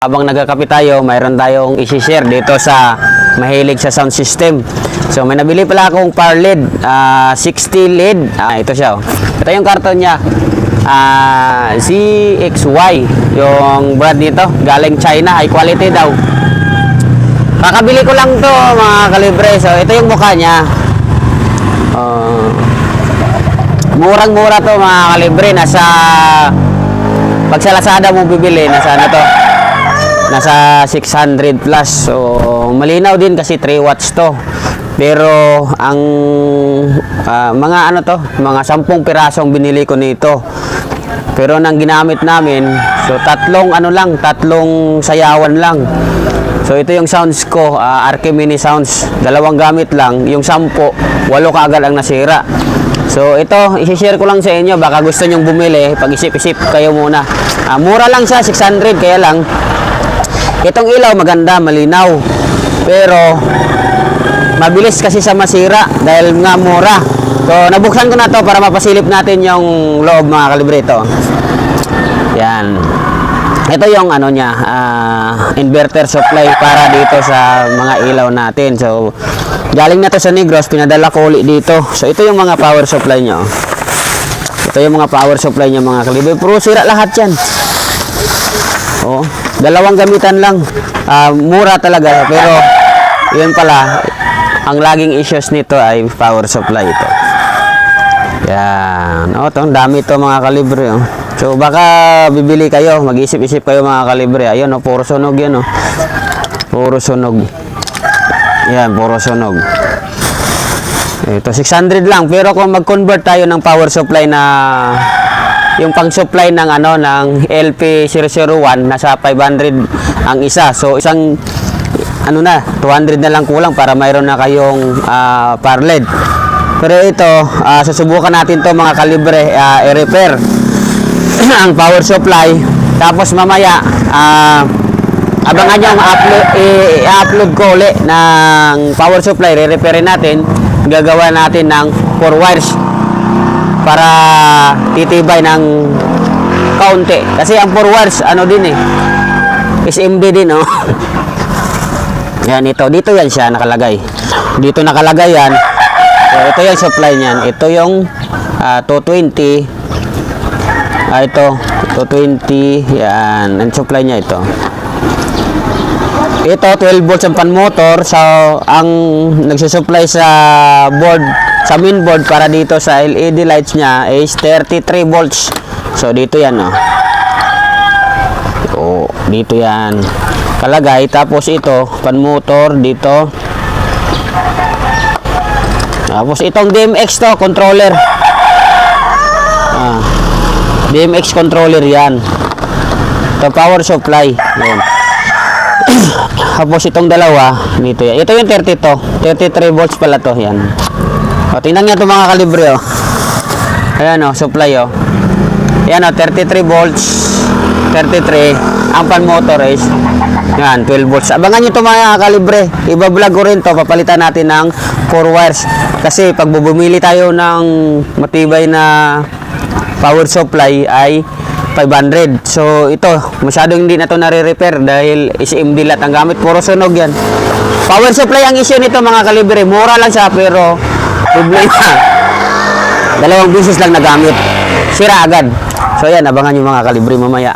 Habang nagkakape tayo, mayroon tayong isi-share dito sa mahilig sa sound system. So may nabili pala akong power lead, ah, 60 lead. Ah, ito siya. oh. Ito yung karton niya. Ah, CXY, yung brand nito, galing China, high quality daw. Kakabili ko lang to mga kalibre. So ito yung mukha niya. Ah, murang-mura to mga kalibre. Nasa pag sa Lazada mo bibili, nasa ano to? Nasa 600 plus. So, malinaw din kasi 3 watts to. Pero, ang ah, mga ano to, mga 10 pirasong binili ko nito. Pero nang ginamit namin, so tatlong ano lang, tatlong sayawan lang. So ito yung sounds ko, uh, RK Mini Sounds. Dalawang gamit lang, yung 10, walo kaagad ang nasira. So ito, isi-share ko lang sa inyo, baka gusto nyong bumili, pag-isip-isip kayo muna. Ah, mura lang siya, 600, kaya lang, itong ilaw maganda, malinaw. Pero, mabilis kasi sa masira dahil nga mura. So, nabuksan ko na to para mapasilip natin yung loob mga kalibre ito. Yan. Ito yung ano niya, ah, inverter supply para dito sa mga ilaw natin. So, galing na to sa Negros, pinadala ko ulit dito. So, ito yung mga power supply nyo. Ito yung mga power supply niya mga kalibre. Pero sira lahat yan. Dalawang gamitan lang. Ah, mura talaga pero yun pala ang laging issues nito ay power supply ito. Yan. Oh, to, ang dami to mga kalibre. Oh. So baka bibili kayo, mag-isip-isip kayo mga kalibre. Ayun, oh, puro sunog yan. Oh. Puro sunog. Yan, puro sunog. Ito, 600 lang. Pero kung mag-convert tayo ng power supply na yung pang-supply ng ano ng LP001 nasa 500 ang isa. So isang ano na, 200 na lang kulang para mayroon na kayong ah, power. Pero ito, ah, susubukan natin to mga kalibre ah, i-repair ang power supply. Tapos mamaya ah, abangan nyo ang upload, i-upload ko ulit ng power supply, re-repairin natin. Gagawa natin ng 4 wires para titibay ng kaunti. Kasi ang 4 wires, ano din eh, SMD din, oh. Yan, ito. Dito yan siya nakalagay. Dito nakalagay yan. So, ito yung supply niyan. Ito yung ah, 220. Ah, ito. 220. Yan. Ang supply niya ito. Ito, 12 volts ang pan motor. So, ang nagsusupply sa board, sa main board para dito sa LED lights niya is 33 volts. So, dito yan, oh. Oh, dito yan. Kalagay. Tapos ito, pan motor dito. Tapos itong DMX to, controller. Ah, DMX controller yan. Ito, power supply. Yan. Tapos itong dalawa, dito yan. Ito yung 30 to. 33 volts pala to. Yan. O, tingnan nyo ito mga kalibre, oh. Ayan, oh, supply, oh. Yan, oh, 33 volts. 33. Ang pan motor is, yan, 12 volts. Abangan nyo ito mga kalibre. Iba-vlog ko rin to. Papalitan natin ng 4 wires. Kasi pag bumili tayo ng matibay na power supply ay 500. So ito, masyadong hindi na to nare-repair dahil SMD lahat ang gamit. Puro sunog yan. Power supply ang issue nito mga kalibre. Mura lang siya pero problema. Dalawang beses lang nagamit. Sira agad. So yan, abangan yung mga kalibre mamaya.